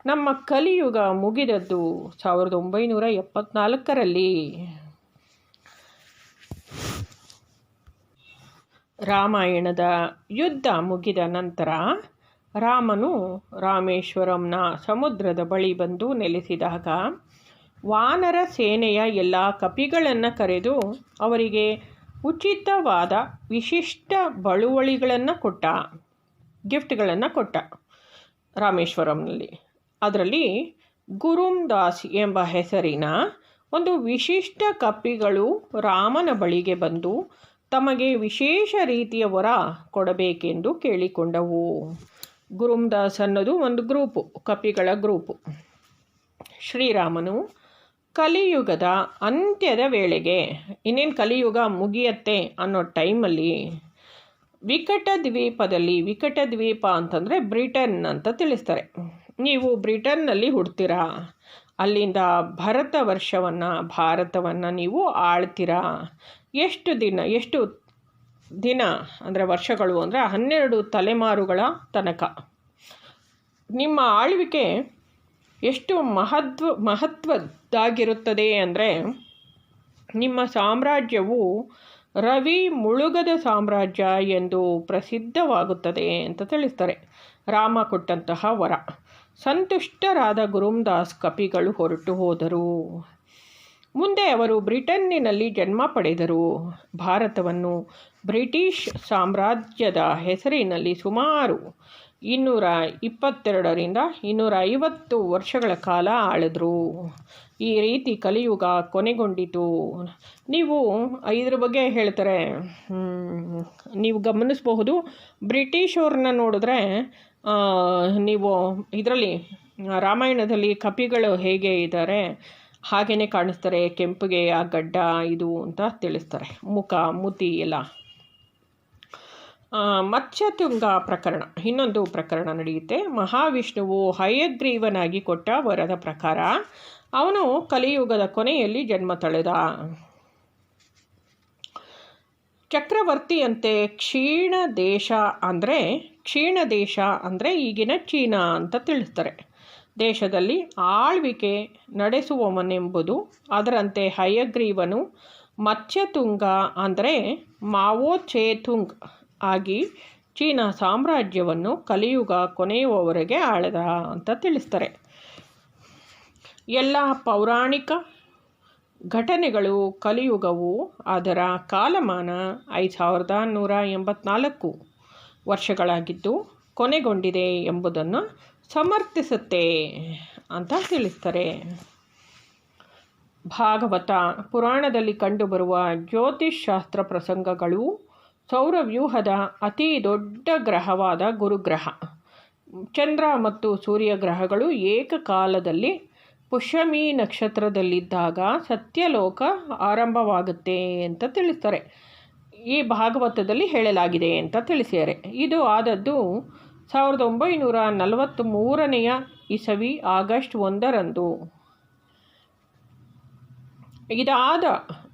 ನಮ್ಮ ಕಲಿಯುಗ ಮುಗಿದದ್ದು ಸಾವಿರದ ಒಂಬೈನೂರ ಎಪ್ಪತ್ನಾಲ್ಕರಲ್ಲಿ. ರಾಮಾಯಣದ ಯುದ್ಧ ಮುಗಿದ ನಂತರ ರಾಮನು ರಾಮೇಶ್ವರಂನ ಸಮುದ್ರದ ಬಳಿ ಬಂದು ನೆಲೆಸಿದಾಗ ವಾನರ ಸೇನೆಯ ಎಲ್ಲ ಕಪಿಗಳನ್ನು ಕರೆದು ಅವರಿಗೆ ಉಚಿತವಾದ ವಿಶಿಷ್ಟ ಬಳುವಳಿಗಳನ್ನು ಕೊಟ್ಟ, ಗಿಫ್ಟ್ಗಳನ್ನು ಕೊಟ್ಟ ರಾಮೇಶ್ವರಂನಲ್ಲಿ. ಅದರಲ್ಲಿ ಗುರುಂ ದಾಸ್ ಎಂಬ ಹೆಸರಿನ ಒಂದು ವಿಶಿಷ್ಟ ಕಪಿಗಳು ರಾಮನ ಬಳಿಗೆ ಬಂದು ತಮಗೆ ವಿಶೇಷ ರೀತಿಯ ವರ ಕೊಡಬೇಕೆಂದು ಕೇಳಿಕೊಂಡವು. ಗುರುಂದಾಸ್ ಅನ್ನೋದು ಒಂದು ಗ್ರೂಪು, ಕಪಿಗಳ ಗ್ರೂಪು. ಶ್ರೀರಾಮನು ಕಲಿಯುಗದ ಅಂತ್ಯದ ವೇಳೆಗೆ, ಇನ್ನೇನು ಕಲಿಯುಗ ಮುಗಿಯತ್ತೆ ಅನ್ನೋ ಟೈಮಲ್ಲಿ ವಿಕಟ ದ್ವೀಪದಲ್ಲಿ, ವಿಕಟ ದ್ವೀಪ ಅಂತಂದರೆ ಬ್ರಿಟನ್ ಅಂತ ತಿಳಿಸ್ತಾರೆ. ನೀವು ಬ್ರಿಟನ್ನಲ್ಲಿ ಹುಡ್ತೀರಾ? ಅಲ್ಲಿಂದ ಭರತ ವರ್ಷವನ್ನು, ಭಾರತವನ್ನು ನೀವು ಆಳ್ತೀರಾ? ಎಷ್ಟು ದಿನ ಎಷ್ಟು ದಿನ ಅಂದರೆ ವರ್ಷಗಳು ಅಂದರೆ ಹನ್ನೆರಡು ತಲೆಮಾರುಗಳ ತನಕ. ನಿಮ್ಮ ಆಳ್ವಿಕೆ ಎಷ್ಟು ಮಹತ್ವ ಮಹತ್ವದ್ದಾಗಿರುತ್ತದೆ ಅಂದರೆ ನಿಮ್ಮ ಸಾಮ್ರಾಜ್ಯವು ರವಿ ಮುಳುಗದ ಸಾಮ್ರಾಜ್ಯ ಎಂದು ಪ್ರಸಿದ್ಧವಾಗುತ್ತದೆ ಅಂತ ತಿಳಿಸ್ತಾರೆ. ರಾಮ ಕೊಟ್ಟಂತಹ ವರ. ಸಂತುಷ್ಟರಾದ ಗುರುಂದಾಸ್ ಕಪಿಗಳು ಹೊರಟು ಹೋದರು. ಮುಂದೆ ಅವರು ಬ್ರಿಟನ್ನಿನಲ್ಲಿ ಜನ್ಮ ಪಡೆದರು. ಭಾರತವನ್ನು ಬ್ರಿಟಿಷ್ ಸಾಮ್ರಾಜ್ಯದ ಹೆಸರಿನಲ್ಲಿ ಸುಮಾರು ಇನ್ನೂರ ಇಪ್ಪತ್ತೆರಡರಿಂದ ಇನ್ನೂರ ಐವತ್ತು ವರ್ಷಗಳ ಕಾಲ ಆಳಿದ್ರು. ಈ ರೀತಿ ಕಲಿಯುಗ ಕೊನೆಗೊಂಡಿತು. ನೀವು ಇದ್ರ ಬಗ್ಗೆ ಹೇಳ್ತಾರೆ. ನೀವು ಗಮನಿಸಬಹುದು. ಬ್ರಿಟಿಷವ್ರನ್ನ ನೋಡಿದ್ರೆ ನೀವು ಇದರಲ್ಲಿ, ರಾಮಾಯಣದಲ್ಲಿ ಕಪಿಗಳು ಹೇಗೆ ಇದ್ದಾರೆ ಹಾಗೆಯೇ ಕಾಣಿಸ್ತಾರೆ. ಕೆಂಪಿಗೆ ಆ ಗಡ್ಡ, ಇದು ಅಂತ ತಿಳಿಸ್ತಾರೆ. ಮುಖ, ಮುತಿ ಎಲ್ಲ. ಮತ್ಸ್ಯತುಂಗ ಪ್ರಕರಣ. ಇನ್ನೊಂದು ಪ್ರಕರಣ ನಡೆಯುತ್ತೆ. ಮಹಾವಿಷ್ಣುವು ಹಯಗ್ರೀವನಾಗಿ ಕೊಟ್ಟ ವರದ ಪ್ರಕಾರ ಅವನು ಕಲಿಯುಗದ ಕೊನೆಯಲ್ಲಿ ಜನ್ಮ ತಳೆದ. ಚಕ್ರವರ್ತಿಯಂತೆ ಕ್ಷೀಣ ದೇಶ ಅಂದರೆ, ಕ್ಷೀಣ ದೇಶ ಅಂದರೆ ಈಗಿನ ಚೀನಾ ಅಂತ ತಿಳಿಸ್ತಾರೆ. ದೇಶದಲ್ಲಿ ಆಳ್ವಿಕೆ ನಡೆಸುವವನೆಂಬುದು ಅದರಂತೆ ಹಯಗ್ರೀವನು ಮತ್ಸ್ಯತುಂಗ ಅಂದರೆ ಮಾವೋ ಚೇತುಂಗ್ ಆಗಿ ಚೀನಾ ಸಾಮ್ರಾಜ್ಯವನ್ನು ಕಲಿಯುಗ ಕೊನೆಯುವವರೆಗೆ ಆಳದ ಅಂತ ತಿಳಿಸ್ತಾರೆ. ಎಲ್ಲ ಪೌರಾಣಿಕ ಘಟನೆಗಳು ಕಲಿಯುಗವು ಅದರ ಕಾಲಮಾನ ಐದು ಸಾವಿರದ ನೂರ ಎಂಬತ್ನಾಲ್ಕು ವರ್ಷಗಳಾಗಿದ್ದು ಕೊನೆಗೊಂಡಿದೆ ಎಂಬುದನ್ನು ಸಮರ್ಥಿಸುತ್ತೆ ಅಂತ ತಿಳಿಸ್ತಾರೆ. ಭಾಗವತ ಪುರಾಣದಲ್ಲಿ ಕಂಡುಬರುವ ಜ್ಯೋತಿಷ್ ಶಾಸ್ತ್ರ ಪ್ರಸಂಗಗಳು ಸೌರವ್ಯೂಹದ ಅತಿ ದೊಡ್ಡ ಗ್ರಹವಾದ ಗುರುಗ್ರಹ. ಚಂದ್ರ ಮತ್ತು ಸೂರ್ಯ ಗ್ರಹಗಳು ಏಕಕಾಲದಲ್ಲಿ ಪುಷ್ಯಮಿ ನಕ್ಷತ್ರದಲ್ಲಿದ್ದಾಗ ಸತ್ಯಲೋಕ ಆರಂಭವಾಗುತ್ತೆ ಅಂತ ತಿಳಿಸ್ತಾರೆ. ಈ ಭಾಗವತದಲ್ಲಿ ಹೇಳಲಾಗಿದೆ ಅಂತ ತಿಳಿಸಿದ್ದಾರೆ. ಇದು ಆದದ್ದು ಸಾವಿರದ ಒಂಬೈನೂರ ನಲವತ್ತ್ ಮೂರನೆಯ ಇಸವಿ ಆಗಸ್ಟ್ ಒಂದರಂದು. ಇದಾದ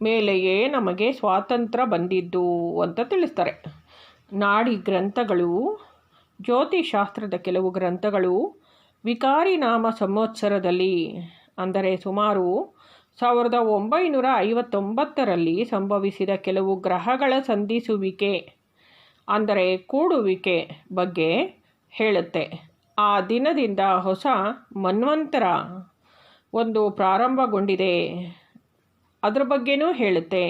ಮೇಲೆಯೇ ನಮಗೆ ಸ್ವಾತಂತ್ರ್ಯ ಬಂದಿದ್ದು ಅಂತ ತಿಳಿಸ್ತಾರೆ. ನಾಡಿ ಗ್ರಂಥಗಳು, ಜ್ಯೋತಿಶಾಸ್ತ್ರದ ಕೆಲವು ಗ್ರಂಥಗಳು ವಿಕಾರಿ ನಾಮ ಸಂವತ್ಸರದಲ್ಲಿ, ಅಂದರೆ ಸುಮಾರು ಸಾವಿರದ ಒಂಬೈನೂರ ಐವತ್ತೊಂಬತ್ತರಲ್ಲಿ ಸಂಭವಿಸಿದ ಕೆಲವು ಗ್ರಹಗಳ ಸಂಧಿಸುವಿಕೆ, ಅಂದರೆ ಕೂಡುವಿಕೆ ಬಗ್ಗೆ ಹೇಳುತ್ತೆ. ಆ ದಿನದಿಂದ ಹೊಸ ಮನ್ವಂತರ ಒಂದು ಪ್ರಾರಂಭಗೊಂಡಿದೆ. ಅದ್ರ ಬಗ್ಗೆನೂ ಹೇಳುತ್ತೆ.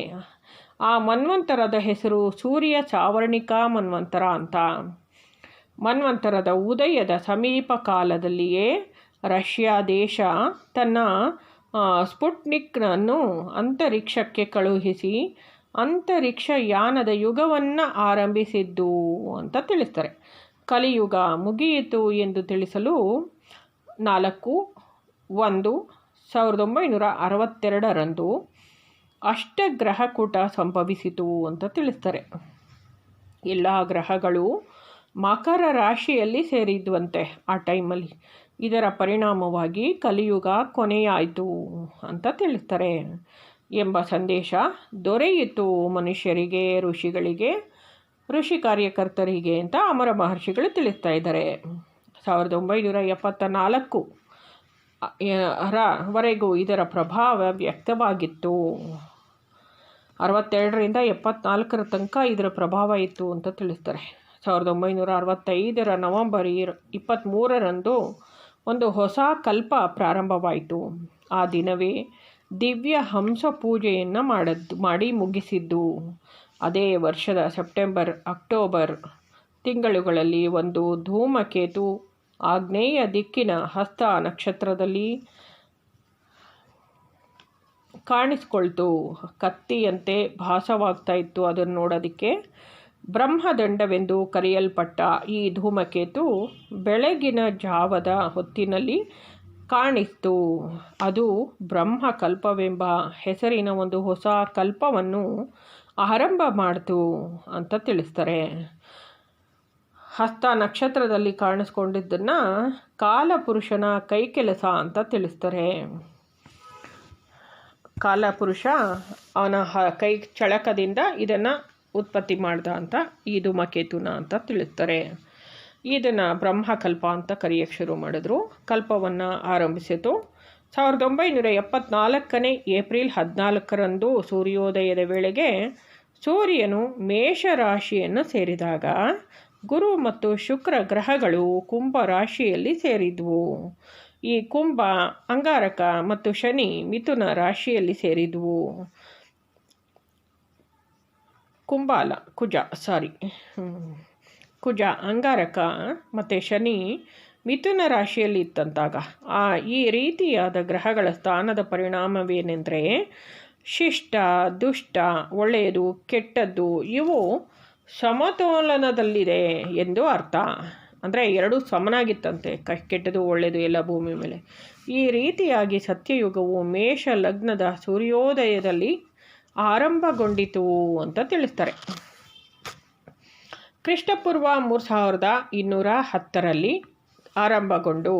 ಆ ಮನ್ವಂತರದ ಹೆಸರು ಸೂರ್ಯ ಚಾವರ್ಣಿಕಾ ಮನ್ವಂತರ ಅಂತ. ಮನ್ವಂತರದ ಉದಯದ ಸಮೀಪ ಕಾಲದಲ್ಲಿಯೇ ರಷ್ಯಾ ದೇಶ ತನ್ನ ಸ್ಪುಟ್ನಿಕ್ನನ್ನು ಅಂತರಿಕ್ಷಕ್ಕೆ ಕಳುಹಿಸಿ ಅಂತರಿಕ್ಷ ಯಾನದ ಯುಗವನ್ನು ಆರಂಭಿಸಿದ್ದು ಅಂತ ತಿಳಿಸ್ತಾರೆ. ಕಲಿಯುಗ ಮುಗಿಯಿತು ಎಂದು ತಿಳಿಸಲು ನಾಲ್ಕು ಒಂದು ಸಾವಿರದ ಒಂಬೈನೂರ ಅರವತ್ತೆರಡರಂದು ಅಷ್ಟಗ್ರಹಕೂಟ ಸಂಭವಿಸಿತು ಅಂತ ತಿಳಿಸ್ತಾರೆ. ಎಲ್ಲ ಗ್ರಹಗಳು ಮಕರ ರಾಶಿಯಲ್ಲಿ ಸೇರಿದ್ವಂತೆ ಆ ಟೈಮಲ್ಲಿ. ಇದರ ಪರಿಣಾಮವಾಗಿ ಕಲಿಯುಗ ಕೊನೆಯಾಯಿತು ಅಂತ ತಿಳಿಸ್ತಾರೆ. ಎಂಬ ಸಂದೇಶ ದೊರೆಯಿತು ಮನುಷ್ಯರಿಗೆ, ಋಷಿಗಳಿಗೆ, ಋಷಿ ಕಾರ್ಯಕರ್ತರಿಗೆ ಅಂತ ಅಮರ ಮಹರ್ಷಿಗಳು ತಿಳಿಸ್ತಾ ಇದ್ದಾರೆ. ಸಾವಿರದ ಒಂಬೈನೂರ ಎಪ್ಪತ್ತ ನಾಲ್ಕು ವರೆಗೂ ಇದರ ಪ್ರಭಾವ ವ್ಯಕ್ತವಾಗಿತ್ತು. ಅರವತ್ತೆರಡರಿಂದ ಎಪ್ಪತ್ನಾಲ್ಕರ ತನಕ ಇದರ ಪ್ರಭಾವ ಇತ್ತು ಅಂತ ತಿಳಿಸ್ತಾರೆ. ಸಾವಿರದ ಒಂಬೈನೂರ ಅರವತ್ತೈದರ ನವಂಬರ್ ಇಪ್ಪತ್ತ್ಮೂರರಂದು ಒಂದು ಹೊಸ ಕಲ್ಪ ಪ್ರಾರಂಭವಾಯಿತು. ಆ ದಿನವೇ ದಿವ್ಯ ಹಂಸ ಪೂಜೆಯನ್ನು ಮಾಡದ್ದು ಮಾಡಿ ಮುಗಿಸಿದ್ದು. ಅದೇ ವರ್ಷದ ಸೆಪ್ಟೆಂಬರ್, ಅಕ್ಟೋಬರ್ ತಿಂಗಳುಗಳಲ್ಲಿ ಒಂದು ಧೂಮಕೇತು, ಆಗ್ನೇಯ ದಿಕ್ಕಿನ ಹಸ್ತ ನಕ್ಷತ್ರದಲ್ಲಿ ಕಾಣಿಸ್ಕೊಳ್ತು. ಕತ್ತಿಯಂತೆ ಭಾಸವಾಗ್ತಾ ಇತ್ತು ಅದನ್ನು ನೋಡೋದಕ್ಕೆ. ಬ್ರಹ್ಮದಂಡವೆಂದು ಕರೆಯಲ್ಪಟ್ಟ ಈ ಧೂಮಕೇತು ಬೆಳಗಿನ ಜಾವದ ಹೊತ್ತಿನಲ್ಲಿ ಕಾಣಿಸ್ತು. ಅದು ಬ್ರಹ್ಮಕಲ್ಪವೆಂಬ ಹೆಸರಿನ ಒಂದು ಹೊಸ ಕಲ್ಪವನ್ನು ಆರಂಭ ಮಾಡ್ತು ಅಂತ ತಿಳಿಸ್ತಾರೆ. ಹಸ್ತ ನಕ್ಷತ್ರದಲ್ಲಿ ಕಾಣಿಸ್ಕೊಂಡಿದ್ದನ್ನು ಕಾಲಪುರುಷನ ಕೈ ಕೆಲಸ ಅಂತ ತಿಳಿಸ್ತಾರೆ. ಕಾಲಪುರುಷ ಅವನ ಹ, ಕೈ ಚಳಕದಿಂದ ಇದನ್ನು ಉತ್ಪತ್ತಿ ಮಾಡ್ದ ಅಂತ ಈ ಧುಮಕೇತುನ ಅಂತ ತಿಳಿಸ್ತಾರೆ. ಇದನ್ನು ಬ್ರಹ್ಮಕಲ್ಪ ಅಂತ ಕರೆಯೋಕ್ಕೆ ಶುರು ಮಾಡಿದ್ರು. ಕಲ್ಪವನ್ನು ಆರಂಭಿಸಿತು. ಸಾವಿರದ ಒಂಬೈನೂರ ಎಪ್ಪತ್ನಾಲ್ಕನೇ ಏಪ್ರಿಲ್ ಹದಿನಾಲ್ಕರಂದು ಸೂರ್ಯೋದಯದ ವೇಳೆಗೆ ಸೂರ್ಯನು ಮೇಷರಾಶಿಯನ್ನು ಸೇರಿದಾಗ ಗುರು ಮತ್ತು ಶುಕ್ರ ಗ್ರಹಗಳು ಕುಂಭ ರಾಶಿಯಲ್ಲಿ ಸೇರಿದ್ವು. ಈ ಕುಂಭ ಅಂಗಾರಕ ಮತ್ತು ಶನಿ ಮಿಥುನ ರಾಶಿಯಲ್ಲಿ ಸೇರಿದ್ವು. ಕುಂಬಾಲ ಕುಜ ಸಾರಿ ಕುಜ ಅಂಗಾರಕ ಮತ್ತು ಶನಿ ಮಿಥುನ ರಾಶಿಯಲ್ಲಿ ಇತ್ತಂತಾಗ ಆ ಈ ರೀತಿಯಾದ ಗ್ರಹಗಳ ಸ್ಥಾನದ ಪರಿಣಾಮವೇನೆಂದರೆ ಶಿಷ್ಟ, ದುಷ್ಟ, ಒಳ್ಳೆಯದು, ಕೆಟ್ಟದ್ದು ಇವು ಸಮತೋಲನದಲ್ಲಿದೆ ಎಂದು ಅರ್ಥ. ಅಂದರೆ ಎರಡೂ ಸಮನಾಗಿತ್ತಂತೆ. ಕ ಕೆಟ್ಟದು ಒಳ್ಳೆಯದು ಎಲ್ಲ ಭೂಮಿ ಮೇಲೆ. ಈ ರೀತಿಯಾಗಿ ಸತ್ಯಯುಗವು ಮೇಷ ಲಗ್ನದ ಸೂರ್ಯೋದಯದಲ್ಲಿ ಆರಂಭಗೊಂಡಿತು ಅಂತ ತಿಳಿಸ್ತಾರೆ. ಕ್ರಿಸ್ತಪೂರ್ವ ಮೂರು ಸಾವಿರದ ಇನ್ನೂರ ಹತ್ತರಲ್ಲಿ ಆರಂಭಗೊಂಡು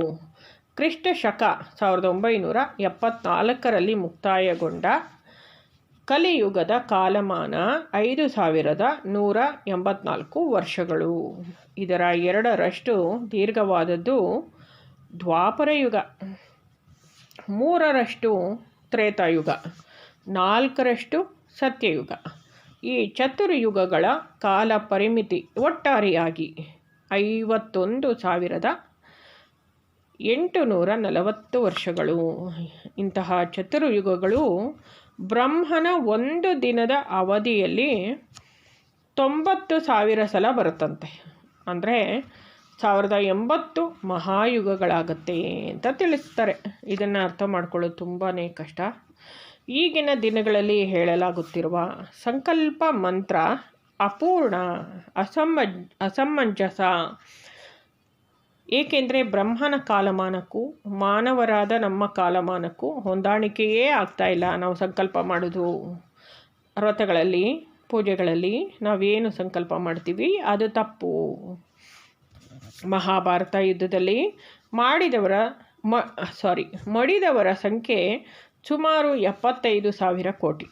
ಕ್ರಿಸ್ತ ಶಕ ಸಾವಿರದ ಒಂಬೈನೂರ ಎಪ್ಪತ್ನಾಲ್ಕರಲ್ಲಿ ಮುಕ್ತಾಯಗೊಂಡ ಕಲಿಯುಗದ ಕಾಲಮಾನ ಐದು ಸಾವಿರದ ನೂರ ಎಂಬತ್ನಾಲ್ಕು ವರ್ಷಗಳು. ಇದರ ಎರಡರಷ್ಟು ದೀರ್ಘವಾದದ್ದು ದ್ವಾಪರಯುಗ ಮೂರರಷ್ಟು ತ್ರೇತಾಯುಗ. ನಾಲ್ಕರಷ್ಟು ಸತ್ಯಯುಗ. ಈ ಚತುರ್ಯುಗಗಳ ಕಾಲ ಪರಿಮಿತಿ ಒಟ್ಟಾರೆಯಾಗಿ ಐವತ್ತೊಂದು ಸಾವಿರದ ಎಂಟು ನೂರ ನಲವತ್ತು ವರ್ಷಗಳು. ಇಂತಹ ಚತುರ್ಯುಗಗಳು ಬ್ರಹ್ಮನ ಒಂದು ದಿನದ ಅವಧಿಯಲ್ಲಿ ತೊಂಬತ್ತು ಸಾವಿರ ಸಲ ಬರುತ್ತಂತೆ. ಅಂದರೆ ಸಾವಿರದ ಎಂಬತ್ತು ಮಹಾಯುಗಗಳಾಗತ್ತೆ ಅಂತ ತಿಳಿಸ್ತಾರೆ. ಇದನ್ನು ಅರ್ಥ ಮಾಡ್ಕೊಳ್ಳೋದು ತುಂಬಾ ಕಷ್ಟ. ಈಗಿನ ದಿನಗಳಲ್ಲಿ ಹೇಳಲಾಗುತ್ತಿರುವ ಸಂಕಲ್ಪ ಮಂತ್ರ ಅಪೂರ್ಣ, ಅಸಮ, ಅಸಮಂಜಸ ಏಕೆಂದರೆ ಬ್ರಹ್ಮನ ಕಾಲಮಾನಕ್ಕೂ, ಮಾನವರಾದ ನಮ್ಮ ಕಾಲಮಾನಕ್ಕೂ ಹೊಂದಾಣಿಕೆಯೇ ಆಗ್ತಾ ಇಲ್ಲ. ನಾವು ಸಂಕಲ್ಪ ಮಾಡೋದು ವ್ರತಗಳಲ್ಲಿ, ಪೂಜೆಗಳಲ್ಲಿ ನಾವೇನು ಸಂಕಲ್ಪ ಮಾಡ್ತೀವಿ? ಅದು ತಪ್ಪು. ಮಹಾಭಾರತ ಯುದ್ಧದಲ್ಲಿ ಮಾಡಿದವರ ಮ ಸಾರಿ ಮಡಿದವರ ಸಂಖ್ಯೆ ಸುಮಾರು ಎಪ್ಪತ್ತೈದು ಸಾವಿರ ಕೋಟಿ.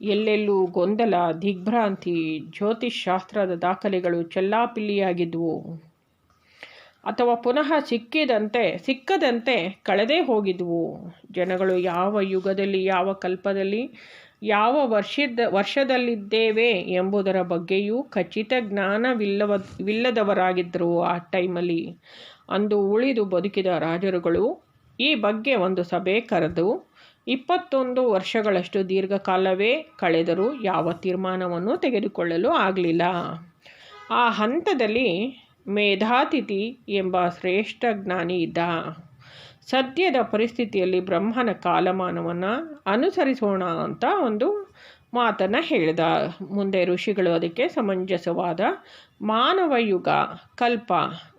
ಎಲ್ಲೆಲ್ಲೂ ಗೊಂದಲ, ದಿಗ್ಭ್ರಾಂತಿ ಜ್ಯೋತಿಷ್ ಶಾಸ್ತ್ರದ ದಾಖಲೆಗಳು ಚೆಲ್ಲಾಪಿಲ್ಲಿಯಾಗಿದ್ವು. ಅಥವಾ ಪುನಃ ಸಿಕ್ಕಿದಂತೆ, ಸಿಕ್ಕದಂತೆ ಕಳೆದೇ ಹೋಗಿದ್ವು. ಜನಗಳು ಯಾವ ಯುಗದಲ್ಲಿ, ಯಾವ ಕಲ್ಪದಲ್ಲಿ, ಯಾವ ವರ್ಷದ ವರ್ಷದಲ್ಲಿದ್ದೇವೆ ಎಂಬುದರ ಬಗ್ಗೆಯೂ ಖಚಿತ ಜ್ಞಾನವಿಲ್ಲವ ವಿಲ್ಲದವರಾಗಿದ್ದರು ಆ ಟೈಮಲ್ಲಿ. ಅಂದು ಉಳಿದು ಬದುಕಿದ ರಾಜರುಗಳು ಈ ಬಗ್ಗೆ ಒಂದು ಸಭೆ ಕರೆದು, ಇಪ್ಪತ್ತೊಂದು ವರ್ಷಗಳಷ್ಟು ದೀರ್ಘಕಾಲವೇ ಕಳೆದರೂ ಯಾವ ತೀರ್ಮಾನವನ್ನು ತೆಗೆದುಕೊಳ್ಳಲು ಆಗಲಿಲ್ಲ. ಆ ಹಂತದಲ್ಲಿ ಮೇಧಾತಿಥಿ ಎಂಬ ಶ್ರೇಷ್ಠ ಜ್ಞಾನಿ ಇದ್ದ. ಸದ್ಯದ ಪರಿಸ್ಥಿತಿಯಲ್ಲಿ ಬ್ರಹ್ಮನ ಕಾಲಮಾನವನ್ನು ಅನುಸರಿಸೋಣ ಅಂತ ಒಂದು ಮಾತನ್ನು ಹೇಳಿದ. ಮುಂದೆ ಋಷಿಗಳು ಅದಕ್ಕೆ ಸಮಂಜಸವಾದ ಮಾನವ ಯುಗ, ಕಲ್ಪ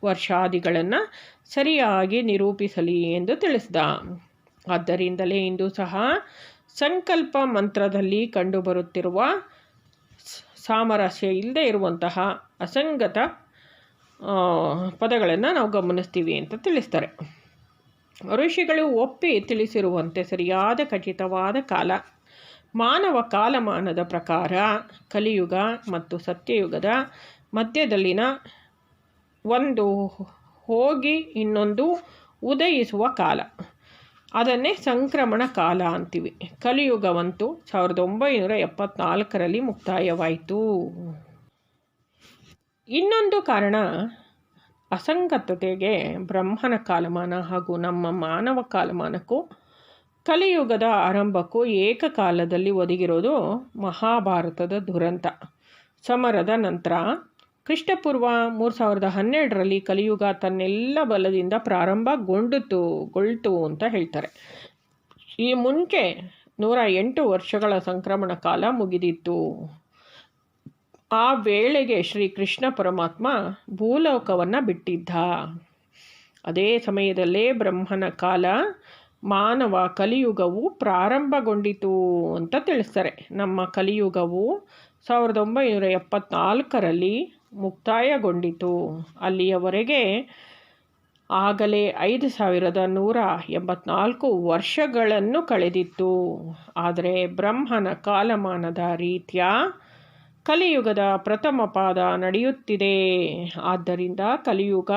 ವರ್ಷಾದಿಗಳನ್ನು ಸರಿಯಾಗಿ ನಿರೂಪಿಸಲಿ ಎಂದು ತಿಳಿಸಿದ. ಆದ್ದರಿಂದಲೇ ಇಂದು ಸಹ ಸಂಕಲ್ಪ ಮಂತ್ರದಲ್ಲಿ ಕಂಡುಬರುತ್ತಿರುವ ಸಾಮರಸ್ಯ ಇಲ್ಲದೆ ಇರುವಂತಹ ಅಸಂಗತ ಪದಗಳನ್ನು ನಾವು ಗಮನಿಸ್ತೀವಿ ಅಂತ ತಿಳಿಸ್ತಾರೆ. ಋಷಿಗಳು ಒಪ್ಪಿ ತಿಳಿಸಿರುವಂತೆ ಸರಿಯಾದ ಖಚಿತವಾದ ಕಾಲ. ಮಾನವ ಕಾಲಮಾನದ ಪ್ರಕಾರ ಕಲಿಯುಗ ಮತ್ತು ಸತ್ಯಯುಗದ ಮಧ್ಯದಲ್ಲಿನ ಒಂದು ಹೋಗಿ ಇನ್ನೊಂದು ಉದಯಿಸುವ ಕಾಲ. ಅದನ್ನೇ ಸಂಕ್ರಮಣ ಕಾಲ ಅಂತೀವಿ. ಕಲಿಯುಗವಂತೂ ಸಾವಿರದ ಒಂಬೈನೂರ ಎಪ್ಪತ್ನಾಲ್ಕರಲ್ಲಿ ಮುಕ್ತಾಯವಾಯಿತು. ಇನ್ನೊಂದು ಕಾರಣ ಅಸಂಗತತೆಗೆ ಬ್ರಹ್ಮನ ಕಾಲಮಾನ ಹಾಗೂ ನಮ್ಮ ಮಾನವ ಕಾಲಮಾನಕ್ಕೂ, ಕಲಿಯುಗದ ಆರಂಭಕ್ಕೂ ಏಕಕಾಲದಲ್ಲಿ ಒದಗಿರೋದು ಮಹಾಭಾರತದ ದುರಂತ. ಸಮರದ ನಂತರ ಕ್ರಿಸ್ತಪೂರ್ವ ಮೂರು ಸಾವಿರದ ಹನ್ನೆರಡರಲ್ಲಿ ಕಲಿಯುಗ ತನ್ನೆಲ್ಲ ಬಲದಿಂದ ಪ್ರಾರಂಭಗೊಂಡಿತು, ಗೊಳ್ತು ಅಂತ ಹೇಳ್ತಾರೆ. ಈ ಮುಂಚೆ ನೂರ ಎಂಟು ವರ್ಷಗಳ ಸಂಕ್ರಮಣ ಕಾಲ ಮುಗಿದಿತ್ತು. ಆ ವೇಳೆಗೆ ಶ್ರೀ ಕೃಷ್ಣ ಪರಮಾತ್ಮ ಭೂಲೋಕವನ್ನು ಬಿಟ್ಟಿದ್ದ. ಅದೇ ಸಮಯದಲ್ಲೇ ಬ್ರಹ್ಮನ ಕಾಲ ಮಾನವ ಕಲಿಯುಗವು ಪ್ರಾರಂಭಗೊಂಡಿತು ಅಂತ ತಿಳಿಸ್ತಾರೆ. ನಮ್ಮ ಕಲಿಯುಗವು ಸಾವಿರದ ಒಂಬೈನೂರ ಎಪ್ಪತ್ನಾಲ್ಕರಲ್ಲಿ ಮುಕ್ತಾಯಗೊಂಡಿತು. ಅಲ್ಲಿಯವರೆಗೆ ಆಗಲೇ ಐದು ಸಾವಿರದ ನೂರ ಎಂಬತ್ನಾಲ್ಕು ವರ್ಷಗಳನ್ನು ಕಳೆದಿತ್ತು. ಆದರೆ ಬ್ರಹ್ಮನ ಕಾಲಮಾನದ ರೀತಿಯ ಕಲಿಯುಗದ ಪ್ರಥಮ ಪಾದ ನಡೆಯುತ್ತಿದೆ. ಆದ್ದರಿಂದ ಕಲಿಯುಗ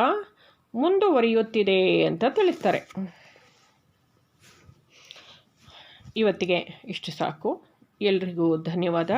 ಮುಂದುವರಿಯುತ್ತಿದೆ ಅಂತ ತಿಳಿಸ್ತಾರೆ. ಇವತ್ತಿಗೆ ಇಷ್ಟು ಸಾಕು. ಎಲ್ರಿಗೂ ಧನ್ಯವಾದ.